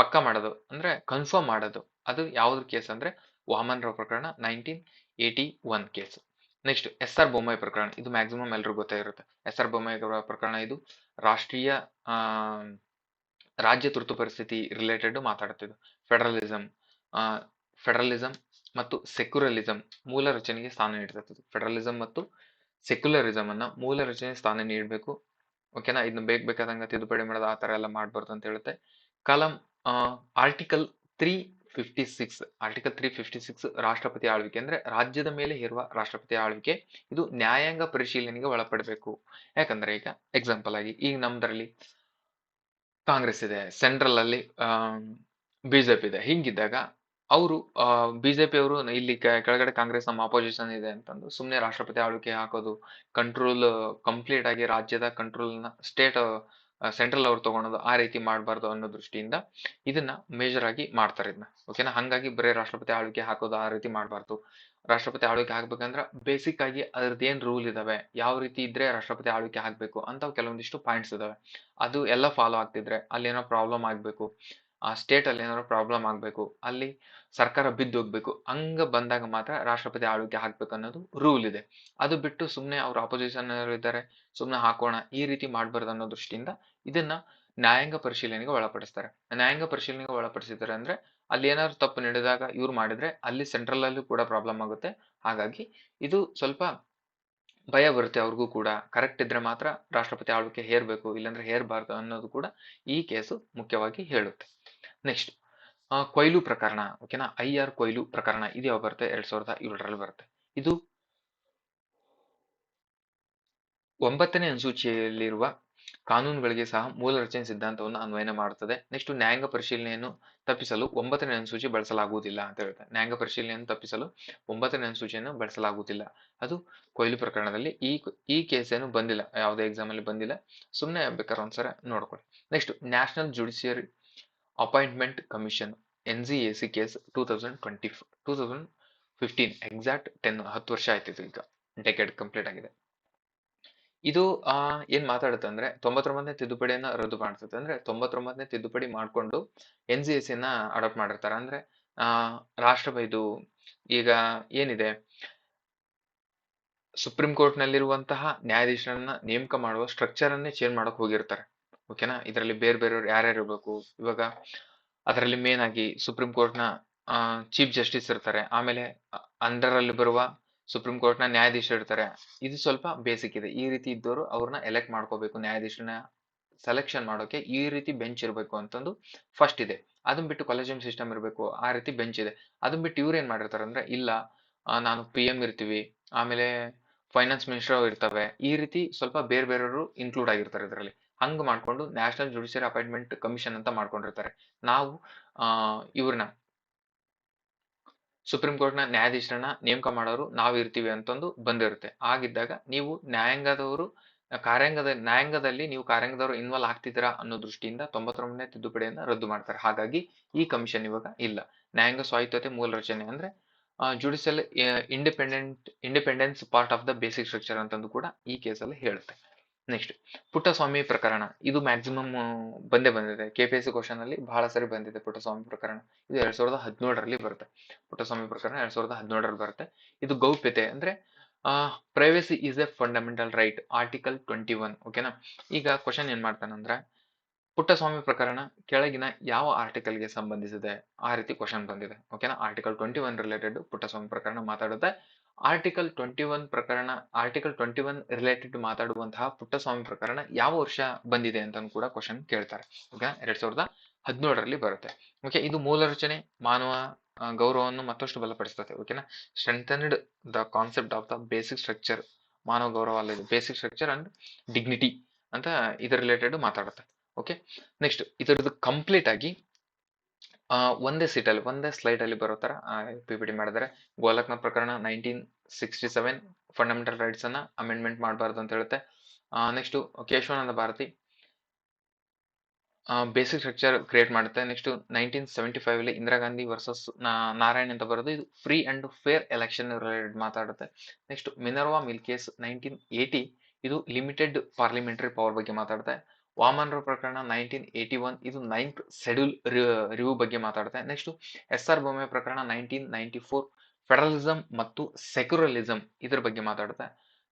ಪಕ್ಕ ಮಾಡೋದು, ಅಂದ್ರೆ ಕನ್ಫರ್ಮ್ ಮಾಡೋದು. ಅದು ಯಾವ್ದು ಕೇಸ್ ಅಂದ್ರೆ ವಾಮನ್ ರಾವ್ ಪ್ರಕರಣ nineteen eighty one case next S R Bommai ಪ್ರಕರಣ. ಇದು ಮ್ಯಾಕ್ಸಿಮಮ್ ಎಲ್ರಿಗೂ ಗೊತ್ತೇ ಇರುತ್ತೆ. ಎಸ್ ಆರ್ ಬೊಮ್ಮಾಯಿ ಪ್ರಕರಣ ಇದು ರಾಷ್ಟ್ರೀಯ ರಾಜ್ಯ ತುರ್ತು ಪರಿಸ್ಥಿತಿ ರಿಲೇಟೆಡ್ ಮಾತಾಡುತ್ತಿದ್ದು ಫೆಡರಲಿಸಂ ಫೆಡರಲಿಸಂ ಮತ್ತು ಸೆಕ್ಯುಲರಿಸಂ ಮೂಲ ರಚನೆಗೆ ಸ್ಥಾನ ನೀಡ್ತದೆ ಫೆಡರಲಿಸಂ ಮತ್ತು ಸೆಕ್ಯುಲರಿಸಂ ಅನ್ನ ಮೂಲ ರಚನೆ ಸ್ಥಾನ ನೀಡಬೇಕು. ಓಕೆನಾ ಇದನ್ನ ಬೇಕ ಬೇಕಾದಂಗ ತಿದ್ದುಪಡಿ ಮಾಡೋದು ಆ ತರ ಎಲ್ಲ ಮಾಡ್ಬಾರ್ದು ಅಂತ ಹೇಳುತ್ತೆ. ಕಲಂ article three fifty six, article three fifty six ರಾಷ್ಟ್ರಪತಿ ಆಳ್ವಿಕೆ ಅಂದ್ರೆ ರಾಜ್ಯದ ಮೇಲೆ ಇರುವ ರಾಷ್ಟ್ರಪತಿ ಆಳ್ವಿಕೆ. ಇದು ನ್ಯಾಯಾಂಗ ಪರಿಶೀಲನೆಗೆ ಒಳಪಡಬೇಕು. ಯಾಕಂದ್ರೆ ಈಗ ಎಕ್ಸಾಂಪಲ್ ಆಗಿ ಈಗ ನಮ್ದ್ರಲ್ಲಿ ಕಾಂಗ್ರೆಸ್ ಇದೆ ಸೆಂಟ್ರಲ್ ಅಲ್ಲಿ ಬಿಜೆಪಿ ಇದೆ. ಹಿಂಗಿದ್ದಾಗ ಅವರು ಬಿಜೆಪಿ ಅವರು ಇಲ್ಲಿ ಕೆಳಗಡೆ ಕಾಂಗ್ರೆಸ್ ನಮ್ಮ ಅಪೋಸಿಷನ್ ಇದೆ ಅಂತಂದು ಸುಮ್ಮನೆ ರಾಷ್ಟ್ರಪತಿ ಆಳ್ವಿಕೆ ಹಾಕೋದು ಕಂಟ್ರೋಲ್ ಕಂಪ್ಲೀಟ್ ಆಗಿ ರಾಜ್ಯದ ಕಂಟ್ರೋಲ್ನ ಸ್ಟೇಟ್ ಸೆಂಟ್ರಲ್ ಅವ್ರು ತಗೊಳೋದು ಆ ರೀತಿ ಮಾಡಬಾರ್ದು ಅನ್ನೋ ದೃಷ್ಟಿಯಿಂದ ಇದನ್ನ ಮೇಜರ್ ಆಗಿ ಮಾಡ್ತಾರೆ ಇದನ್ನ ಓಕೆನಾ ಹಂಗಾಗಿ ಬರೀ ರಾಷ್ಟ್ರಪತಿ ಆಳ್ವಿಕೆ ಹಾಕೋದು ಆ ರೀತಿ ಮಾಡಬಾರ್ದು. ರಾಷ್ಟ್ರಪತಿ ಆಳ್ವಿಕೆ ಹಾಕ್ಬೇಕಂದ್ರ ಬೇಸಿಕ್ ಆಗಿ ಅದ್ರದ್ದು ಏನ್ ರೂಲ್ ಇದಾವೆ, ಯಾವ ರೀತಿ ಇದ್ರೆ ರಾಷ್ಟ್ರಪತಿ ಆಳ್ವಿಕೆ ಹಾಕ್ಬೇಕು ಅಂತ ಕೆಲವೊಂದಿಷ್ಟು ಪಾಯಿಂಟ್ಸ್ ಇದಾವೆ. ಅದು ಎಲ್ಲ ಫಾಲೋ ಆಗ್ತಿದ್ರೆ ಅಲ್ಲಿ ಏನೋ ಪ್ರಾಬ್ಲಮ್ ಆಗ್ಬೇಕು. ಆ ಸ್ಟೇಟ್ ಅಲ್ಲಿ ಏನಾದ್ರು ಪ್ರಾಬ್ಲಮ್ ಆಗಬೇಕು, ಅಲ್ಲಿ ಸರ್ಕಾರ ಬಿದ್ದು ಹೋಗ್ಬೇಕು, ಹಂಗ ಬಂದಾಗ ಮಾತ್ರ ರಾಷ್ಟ್ರಪತಿ ಆಳ್ವಿಕೆ ಹಾಕ್ಬೇಕು ಅನ್ನೋದು ರೂಲ್ ಇದೆ. ಅದು ಬಿಟ್ಟು ಸುಮ್ಮನೆ ಅವ್ರ ಅಪೋಸಿಷನ್ ಇದ್ದಾರೆ ಸುಮ್ಮನೆ ಹಾಕೋಣ, ಈ ರೀತಿ ಮಾಡಬಾರ್ದು ಅನ್ನೋ ದೃಷ್ಟಿಯಿಂದ ಇದನ್ನ ನ್ಯಾಯಾಂಗ ಪರಿಶೀಲನೆಗೆ ಒಳಪಡಿಸ್ತಾರೆ. ನ್ಯಾಯಾಂಗ ಪರಿಶೀಲನೆಗೆ ಒಳಪಡಿಸಿದ್ದಾರೆ ಅಂದ್ರೆ ಅಲ್ಲಿ ಏನಾದ್ರು ತಪ್ಪು ನಡೆದಾಗ ಇವ್ರು ಮಾಡಿದ್ರೆ ಅಲ್ಲಿ ಸೆಂಟ್ರಲ್ ಅಲ್ಲೂ ಕೂಡ ಪ್ರಾಬ್ಲಮ್ ಆಗುತ್ತೆ. ಹಾಗಾಗಿ ಇದು ಸ್ವಲ್ಪ ಭಯ ಬರುತ್ತೆ ಅವ್ರಿಗೂ ಕೂಡ. ಕರೆಕ್ಟ್ ಇದ್ರೆ ಮಾತ್ರ ರಾಷ್ಟ್ರಪತಿ ಆಳ್ವಿಕೆ ಹೇರ್ಬೇಕು, ಇಲ್ಲಾಂದ್ರೆ ಹೇರ್ಬಾರ್ದು ಅನ್ನೋದು ಕೂಡ ಈ ಕೇಸು ಮುಖ್ಯವಾಗಿ ಹೇಳುತ್ತೆ. ನೆಕ್ಸ್ಟ್ ಕೊಯ್ಲು ಪ್ರಕರಣ ಓಕೆನಾ ಐ ಆರ್ ಕೊಯ್ಲು ಪ್ರಕರಣ ಇದು ಯಾವ ಬರುತ್ತೆ? ಎರಡ್ ಸಾವಿರದ ಏಳರಲ್ಲಿ ಬರುತ್ತೆ. ಇದು ಒಂಬತ್ತನೇ ಅನುಸೂಚಿಯಲ್ಲಿರುವ ಕಾನೂನುಗಳಿಗೆ ಸಹ ಮೂಲ ರಚನೆ ಸಿದ್ಧಾಂತವನ್ನು ಅನ್ವಯನ ಮಾಡುತ್ತದೆ. ನೆಕ್ಸ್ಟ್ ನ್ಯಾಯಾಂಗ ಪರಿಶೀಲನೆಯನ್ನು ತಪ್ಪಿಸಲು ಒಂಬತ್ತನೇ ಅನುಸೂಚಿ ಬಳಸಲಾಗುವುದಿಲ್ಲ ಅಂತ ಹೇಳ್ತಾರೆ ನ್ಯಾಯಾಂಗ ಪರಿಶೀಲನೆಯನ್ನು ತಪ್ಪಿಸಲು ಒಂಬತ್ತನೇ ಅನುಸೂಚಿಯನ್ನು ಬಳಸಲಾಗುವುದಿಲ್ಲ. ಅದು ಕೊಯ್ಲು ಪ್ರಕರಣದಲ್ಲಿ ಈ ಈ ಕೇಸ್ ಏನು ಬಂದಿಲ್ಲ. ಯಾವುದೇ ಎಕ್ಸಾಮ್ ಅಲ್ಲಿ ಬಂದಿಲ್ಲ. ಸುಮ್ಮನೆ ಬೇಕಾದ್ರೆ ಒಂದ್ಸರ ನೋಡ್ಕೊಳ್ಳಿ. Next national judiciary appointment commission, N J A C case two thousand twenty two thousand fifteen exact ten ಹತ್ತು ವರ್ಷ ಆಯ್ತಿತ್ತು ಈಗ ಡೆಕೆಡ್ ಕಂಪ್ಲೀಟ್ ಆಗಿದೆ. ಇದು ಏನ್ ಮಾತಾಡುತ್ತೆ ಅಂದ್ರೆ ತೊಂಬತ್ತೊಂಬತ್ತನೇ ತಿದ್ದುಪಡಿಯನ್ನ ರದ್ದು ಮಾಡ್ತದೆ. ಅಂದ್ರೆ ತೊಂಬತ್ತೊಂಬತ್ತನೇ ತಿದ್ದುಪಡಿ ಮಾಡ್ಕೊಂಡು ಎನ್ ಜಿ ಎಸ್ ಸಿನ ಅಡಾಪ್ಟ್ ಮಾಡಿರ್ತಾರೆ. ಅಂದ್ರೆ, ಆ ರಾಷ್ಟ್ರ ಇದು ಈಗ ಏನಿದೆ? ಸುಪ್ರೀಂ ಕೋರ್ಟ್ ನಲ್ಲಿರುವಂತಹ ನ್ಯಾಯಾಧೀಶರನ್ನ ನೇಮಕ ಮಾಡುವ ಸ್ಟ್ರಕ್ಚರ್ ಅನ್ನೇ ಚೇಂಜ್ ಮಾಡಕ್ ಹೋಗಿರ್ತಾರೆ. ಓಕೆನಾ ಇದರಲ್ಲಿ ಬೇರೆ ಬೇರೆಯವ್ರು ಯಾರ್ಯಾರು ಇರಬೇಕು? ಇವಾಗ ಅದರಲ್ಲಿ ಮೇನ್ ಆಗಿ ಸುಪ್ರೀಂ ಕೋರ್ಟ್ನ ಚೀಫ್ ಜಸ್ಟಿಸ್ ಇರ್ತಾರೆ. ಆಮೇಲೆ ಅಂಡರ್ ಅಲ್ಲಿ ಬರುವ ಸುಪ್ರೀಂ ಕೋರ್ಟ್ನ ನ್ಯಾಯಾಧೀಶರು ಇರ್ತಾರೆ. ಇದು ಸ್ವಲ್ಪ ಬೇಸಿಕ್ ಇದೆ. ಈ ರೀತಿ ಇದ್ದವರು ಅವ್ರನ್ನ ಎಲೆಕ್ಟ್ ಮಾಡ್ಕೋಬೇಕು. ನ್ಯಾಯಾಧೀಶನ ಸೆಲೆಕ್ಷನ್ ಮಾಡೋಕೆ ಈ ರೀತಿ ಬೆಂಚ್ ಇರಬೇಕು ಅಂತಂದು ಫಸ್ಟ್ ಇದೆ. ಅದನ್ನ ಬಿಟ್ಟು ಕಾಲೇಜಿಯಂ ಸಿಸ್ಟಮ್ ಇರಬೇಕು. ಆ ರೀತಿ ಬೆಂಚ್ ಇದೆ. ಅದನ್ನ ಬಿಟ್ಟು ಇವ್ರು ಏನ್ ಮಾಡಿರ್ತಾರೆ ಅಂದ್ರೆ, ಇಲ್ಲ ನಾನು ಪಿ ಎಂ ಇರ್ತೀವಿ. ಆಮೇಲೆ ಫೈನಾನ್ಸ್ ಮಿನಿಸ್ಟರ್ ಇರ್ತವೆ. ಈ ರೀತಿ ಸ್ವಲ್ಪ ಬೇರೆ ಬೇರೆಯವರು ಇನ್ಕ್ಲೂಡ್ ಆಗಿರ್ತಾರೆ ಇದರಲ್ಲಿ. ಹಂಗ್ ಮಾಡ್ಕೊಂಡು ನ್ಯಾಷನಲ್ ಜುಡಿಷಿಯರಿ ಅಪಾಯಿಂಟ್ಮೆಂಟ್ ಕಮಿಷನ್ ಅಂತ ಮಾಡ್ಕೊಂಡಿರ್ತಾರೆ. ನಾವು ಇವ್ರನ್ನ ಸುಪ್ರೀಂ ಕೋರ್ಟ್ನ ನ್ಯಾಯಾಧೀಶರನ್ನ ನೇಮಕ ಮಾಡೋರು ನಾವು ಇರ್ತೀವಿ ಅಂತಂದು ಬಂದಿರುತ್ತೆ. ಆಗಿದ್ದಾಗ ನೀವು ನ್ಯಾಯಾಂಗದವರು, ಕಾರ್ಯಾಂಗದ, ನ್ಯಾಯಾಂಗದಲ್ಲಿ ನೀವು ಕಾರ್ಯಾಂಗದವರು ಇನ್ವಾಲ್ವ್ ಆಗ್ತಿದ್ದೀರಾ ಅನ್ನೋ ದೃಷ್ಟಿಯಿಂದ ತೊಂಬತ್ತೊಂಬನೇ ತಿದ್ದುಪಡಿಯನ್ನ ರದ್ದು ಮಾಡ್ತಾರೆ. ಹಾಗಾಗಿ ಈ ಕಮಿಷನ್ ಇವಾಗ ಇಲ್ಲ. ನ್ಯಾಯಾಂಗ ಸ್ವಾಯತ್ತತೆ ಮೂಲ ರಚನೆ ಅಂದ್ರೆ judicial independent independence part of the basic structure ಅಂತಂದು ಕೂಡ ಈ ಕೇಸಲ್ಲಿ ಹೇಳುತ್ತೆ. ನೆಕ್ಸ್ಟ್ ಪುಟ್ಟಸ್ವಾಮಿ ಪ್ರಕರಣ. ಇದು ಮ್ಯಾಕ್ಸಿಮಮ್ ಬಂದೇ ಬಂದಿದೆ. K P S C question ಅಲ್ಲಿ ಬಹಳ ಸರಿ ಬಂದಿದೆ ಪುಟ್ಟಸ್ವಾಮಿ ಪ್ರಕರಣ. ಇದು ಎರಡ್ ಸಾವಿರದ ಹದಿನೇಳರಲ್ಲಿ ಬರುತ್ತೆ. ಪುಟ್ಟಸ್ವಾಮಿ ಪ್ರಕರಣ ಎರಡ್ ಸಾವಿರದ ಹದಿನೇಳರಲ್ಲಿ ಬರುತ್ತೆ. ಇದು ಗೌಪ್ಯತೆ ಅಂದ್ರೆ privacy is a fundamental right article twenty one ಓಕೆನಾ ಈಗ ಕ್ವಶನ್ ಏನ್ ಮಾಡ್ತಾನಂದ್ರೆ ಪುಟ್ಟಸ್ವಾಮಿ ಪ್ರಕರಣ ಕೆಳಗಿನ ಯಾವ ಆರ್ಟಿಕಲ್ಗೆ ಸಂಬಂಧಿಸಿದೆ? ಆ ರೀತಿ ಕ್ವಶನ್ ಬಂದಿದೆ ಓಕೆನಾ article twenty one related Puttaswamy ಪ್ರಕರಣ ಮಾತಾಡುತ್ತೆ. ಆರ್ಟಿಕಲ್ ಟ್ವೆಂಟಿ ಒನ್ ಪ್ರಕರಣ ಆರ್ಟಿಕಲ್ ಟ್ವೆಂಟಿ ಒನ್ ರಿಲೇಟೆಡ್ ಮಾತಾಡುವಂತಹ ಪುಟ್ಟಸ್ವಾಮಿ ಪ್ರಕರಣ ಯಾವ ವರ್ಷ ಬಂದಿದೆ ಅಂತ ಕೂಡ ಕ್ವಶನ್ ಕೇಳ್ತಾರೆ. ಓಕೆ ಎರಡ್ ಸಾವಿರದ ಹದಿನೇಳರಲ್ಲಿ ಬರುತ್ತೆ. ಓಕೆ ಇದು ಮೂಲ ರಚನೆ, ಮಾನವ ಗೌರವವನ್ನು ಮತ್ತಷ್ಟು ಬಲಪಡಿಸ್ತದೆ. ಓಕೆನಾ strengthened the concept of the basic structure ಮಾನವ ಗೌರವ ಅಲ್ಲ ಇದು. ಬೇಸಿಕ್ ಸ್ಟ್ರಕ್ಚರ್ ಅಂಡ್ ಡಿಗ್ನಿಟಿ ಅಂತ ಇದರ ರಿಲೇಟೆಡ್ ಮಾತಾಡುತ್ತೆ. ಓಕೆ ನೆಕ್ಸ್ಟ್ ಇದರದ್ದು ಕಂಪ್ಲೀಟ್ ಆಗಿ ಒಂದೇ ಸೀಟಲ್ಲಿ ಒಂದೇ ಸ್ಲೈಡ್ ಅಲ್ಲಿ ಬರೋ ತರ ಪಿ ಪಿ ಟಿ ಮಾಡಿದ್ದಾರೆ. ಗೋಲಕ್ನ ಪ್ರಕರಣ nineteen sixty seven fundamental rights ಅನ್ನ ಅಮೆಂಡ್ಮೆಂಟ್ ಮಾಡಬಾರ್ದು ಅಂತ ಹೇಳುತ್ತೆ. Next Kesavananda Bharati basic structure create ಮಾಡುತ್ತೆ. ನೆಕ್ಸ್ಟ್ ನೈನ್ಟೀನ್ ಸೆವೆಂಟಿ ಫೈವ್ ಅಲ್ಲಿ ಇಂದಿರಾ ಗಾಂಧಿ ವರ್ಸಸ್ ನಾರಾಯಣ್ ಅಂತ ಬರೋದು. ಇದು free and fair election related ಮಾತಾಡುತ್ತೆ. Next Minerva mill case nineteen eighty ಇದು ಲಿಮಿಟೆಡ್ ಪಾರ್ಲಿಮೆಂಟರಿ ಪವರ್ ಬಗ್ಗೆ ಮಾತಾಡುತ್ತೆ. ವಾಮನರ ಪ್ರಕರಣ ನೈನ್ಟೀನ್ ಏಯ್ಟಿ ಒನ್ ಇದು ನೈನ್ತ್ ಶೆಡ್ಯೂಲ್ ರಿವ್ಯೂ ಬಗ್ಗೆ ಮಾತಾಡುತ್ತೆ. ನೆಕ್ಸ್ಟ್ ಎಸ್ ಆರ್ ಬೊಮ್ಮೆ ಪ್ರಕರಣ ನೈನ್ಟೀನ್ ನೈನ್ಟಿ ಫೋರ್ ಫೆಡರಲಿಸಂ ಮತ್ತು ಸೆಕ್ಯುಲರಿಸಂ ಇದ್ರ ಬಗ್ಗೆ ಮಾತಾಡುತ್ತೆ.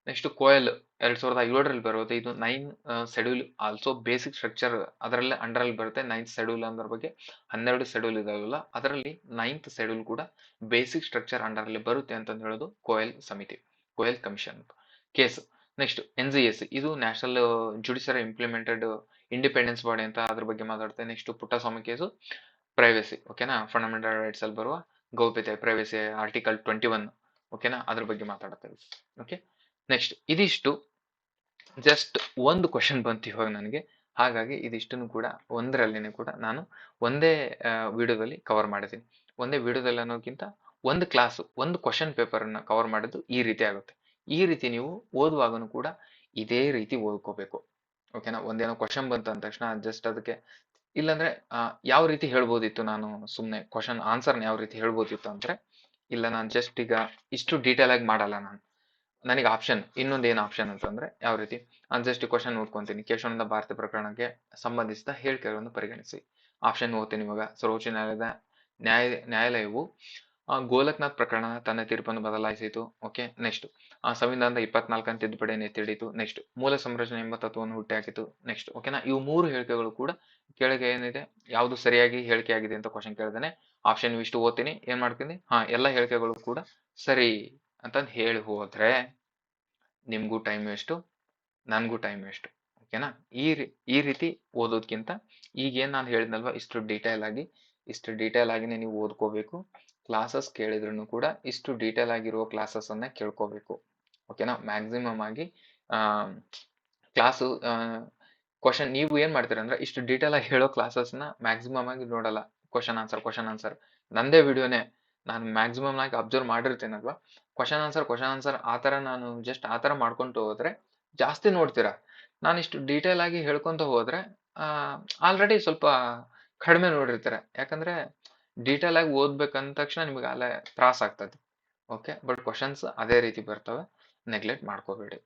ನೆಕ್ಸ್ಟ್ ಕೋಯಲ್ ಎರಡ್ ಸಾವಿರದ ಏಳರಲ್ಲಿ ಬರುತ್ತೆ. ಇದು nine schedule also basic structure ಅದರಲ್ಲೇ ಅಂಡರ್ ಅಲ್ಲಿ ಬರುತ್ತೆ. ನೈನ್ತ್ ಶೆಡ್ಯೂಲ್ ಅಂದ್ರ ಬಗ್ಗೆ ಹನ್ನೆರಡು ಶೆಡ್ಯೂಲ್ ಇದಾವಲ್ಲ. ಅದರಲ್ಲಿ ನೈನ್ತ್ ಶೆಡ್ಯೂಲ್ ಕೂಡ ಬೇಸಿಕ್ ಸ್ಟ್ರಕ್ಚರ್ ಅಂಡರ್ ಅಲ್ಲಿ ಬರುತ್ತೆ ಅಂತ ಹೇಳೋದು ಕೋಯಲ್ ಸಮಿತಿ Coelho commission case next N J S ಇದು national judiciary implemented independence body ಅಂತ ಅದ್ರ ಬಗ್ಗೆ ಮಾತಾಡ್ತೇನೆ ನೆಕ್ಸ್ಟ್ ಪುಟ್ಟಸ್ವಾಮಿ ಕೇಸು ಪ್ರೈವೇಸಿ ಓಕೆನಾ ಫಂಡಮೆಂಟಲ್ ರೈಟ್ಸ್ ಅಲ್ಲಿ ಬರುವ ಗೌಪ್ಯತೆ ಪ್ರೈವೇಸಿ ಆರ್ಟಿಕಲ್ ಟ್ವೆಂಟಿ ಒನ್ ಓಕೆನಾ ಅದ್ರ ಬಗ್ಗೆ ಮಾತಾಡ್ತೇವೆ ಓಕೆ ನೆಕ್ಸ್ಟ್ ಇದಿಷ್ಟು ಜಸ್ಟ್ ಒಂದು ಕ್ವಶನ್ ಬಂತು ಇವಾಗ ನನಗೆ. ಹಾಗಾಗಿ ಇದಿಷ್ಟನ್ನು ಕೂಡ ಒಂದರಲ್ಲಿನೇ ಕೂಡ ನಾನು ಒಂದೇ ವಿಡಿಯೋದಲ್ಲಿ ಕವರ್ ಮಾಡಿದ್ದೀನಿ. ಒಂದೇ ವಿಡಿಯೋದಲ್ಲಿ ಅನ್ನೋಕ್ಕಿಂತ ಒಂದು ಕ್ಲಾಸ್ ಒಂದು ಕ್ವಶನ್ ಪೇಪರ್ ಅನ್ನ ಕವರ್ ಮಾಡಿದ್ದು ಈ ರೀತಿ ಆಗುತ್ತೆ. ಈ ರೀತಿ ನೀವು ಓದುವಾಗನು ಕೂಡ ಇದೇ ರೀತಿ ಓದ್ಕೋಬೇಕು. ಓಕೆನಾ ಒಂದೇನೋ ಕ್ವಶನ್ ಬಂತು ಅಂದ ತಕ್ಷಣ ಜಸ್ಟ್ ಅದಕ್ಕೆ ಇಲ್ಲಾಂದ್ರೆ ಯಾವ ರೀತಿ ಹೇಳ್ಬೋದಿತ್ತು ನಾನು ಸುಮ್ಮನೆ ಕ್ವಶನ್ ಆನ್ಸರ್ನ ಯಾವ ರೀತಿ ಹೇಳ್ಬೋದಿತ್ತು ಅಂದ್ರೆ, ಇಲ್ಲ ನಾನು ಜಸ್ಟ್ ಈಗ ಇಷ್ಟು ಡೀಟೇಲ್ ಆಗಿ ಮಾಡಲ್ಲ ನಾನು. ನನಗೆ ಆಪ್ಷನ್ ಇನ್ನೊಂದು ಏನು ಆಪ್ಷನ್ ಅಂತಂದ್ರೆ ಯಾವ ರೀತಿ? ನಾನು ಜಸ್ಟ್ ಕ್ವಶನ್ ಓದ್ಕೊಂತೀನಿ. ಕೇಶವನಂದ ಭಾರತ ಪ್ರಕರಣಕ್ಕೆ ಸಂಬಂಧಿಸಿದ ಹೇಳಿಕೆಗಳನ್ನು ಪರಿಗಣಿಸಿ. ಆಪ್ಷನ್ ಓದ್ತೀನಿ ಇವಾಗ. ಸರ್ವೋಚ್ಚ ನ್ಯಾಯಾಲಯದ ನ್ಯಾಯ, ನ್ಯಾಯಾಲಯವು ಗೋಲಕ್ನಾಥ್ ಪ್ರಕರಣ ತನ್ನ ತೀರ್ಪನ್ನು ಬದಲಾಯಿಸಿತು. Okay, next. ಆ ಸಂವಿಧಾನದ ಇಪ್ಪತ್ನಾಲ್ಕನೇ ತಿದ್ದುಪಡಿಯನ್ನು ಎತ್ತಿ ಹಿಡಿತು ನೆಕ್ಸ್ಟ್. ಮೂಲ ಸಂರಚನೆ ಎಂಬ ತತ್ವವನ್ನು ಹುಟ್ಟಿಹಾಕಿತು. ನೆಕ್ಸ್ಟ್. ಓಕೆನಾ? ಇವು ಮೂರು ಹೇಳಿಕೆಗಳು ಕೂಡ ಕೆಳಗೆ ಏನಿದೆ? ಯಾವುದು ಸರಿಯಾಗಿ ಹೇಳಿಕೆ ಆಗಿದೆ ಅಂತ ಕ್ವಶನ್ ಕೇಳಿದಾನೆ. ಆಪ್ಷನ್ ಇಷ್ಟು ಓದ್ತೀನಿ. ಏನ್ ಮಾಡ್ತೀನಿ? ಹಾ, ಎಲ್ಲ ಹೇಳಿಕೆಗಳು ಕೂಡ ಸರಿ ಅಂತಂದು ಹೇಳಿ ಹೋದ್ರೆ ನಿಮ್ಗೂ ಟೈಮ್ ವೇಸ್ಟು ನನಗೂ ಟೈಮ್ ವೇಸ್ಟು ಓಕೆನಾ? ಈ ಈ ರೀತಿ ಓದೋದ್ಕಿಂತ ಈಗೇನು ನಾನು ಹೇಳಿದ್ನಲ್ವಾ? ಇಷ್ಟು ಡೀಟೇಲ್ ಆಗಿ, ಇಷ್ಟು ಡೀಟೇಲ್ ಆಗಿನೇ ನೀವು ಓದ್ಕೋಬೇಕು. ಕ್ಲಾಸಸ್ ಕೇಳಿದ್ರು ಕೂಡ ಇಷ್ಟು ಡೀಟೇಲ್ ಆಗಿರುವ ಕ್ಲಾಸಸ್ ಅನ್ನ ಕೇಳ್ಕೋಬೇಕು. ಓಕೆನಾ ಮ್ಯಾಕ್ಸಿಮಮ್ ಆಗಿ ಕ್ಲಾಸು ಕ್ವಶನ್ ನೀವು ಏನ್ ಮಾಡ್ತೀರಾ ಅಂದ್ರೆ ಇಷ್ಟು ಡೀಟೇಲ್ ಆಗಿ ಹೇಳೋ ಕ್ಲಾಸಸ್ನ ಮ್ಯಾಕ್ಸಿಮಮ್ ಆಗಿ ನೋಡಲ್ಲ. ಕ್ವಶನ್ ಆನ್ಸರ್ ಕ್ವಶನ್ ಆನ್ಸರ್ ನಂದೇ ವಿಡಿಯೋನೇ ನಾನು ಮ್ಯಾಕ್ಸಿಮಮ್ ಆಗಿ ಅಬ್ಸರ್ವ್ ಮಾಡಿರ್ತೀನಲ್ವಾ? ಕ್ವಶನ್ ಆನ್ಸರ್ ಕ್ವಶನ್ ಆನ್ಸರ್ ಆ ಥರ ನಾನು ಜಸ್ಟ್ ಆ ಥರ ಮಾಡ್ಕೊಂತ ಹೋದ್ರೆ ಜಾಸ್ತಿ ನೋಡ್ತೀರಾ? ನಾನು ಇಷ್ಟು ಡೀಟೇಲ್ ಆಗಿ ಹೇಳ್ಕೊತ ಹೋದ್ರೆ ಆಲ್ರೆಡಿ ಸ್ವಲ್ಪ ಕಡಿಮೆ ನೋಡಿರ್ತಾರೆ. ಯಾಕಂದ್ರೆ ಡೀಟೇಲ್ ಆಗಿ ಓದ್ಬೇಕಂದ ತಕ್ಷಣ ನಿಮಗೆ ಅಲ್ಲೇ ತ್ರಾಸ ಆಗ್ತದೆ ಓಕೆ ಬಟ್ ಕ್ವಶನ್ಸ್ ಅದೇ ರೀತಿ ಬರ್ತವೆ. ನೆಗ್ಲೆಕ್ಟ್ ಮಾಡ್ಕೋಬೇಡಿ.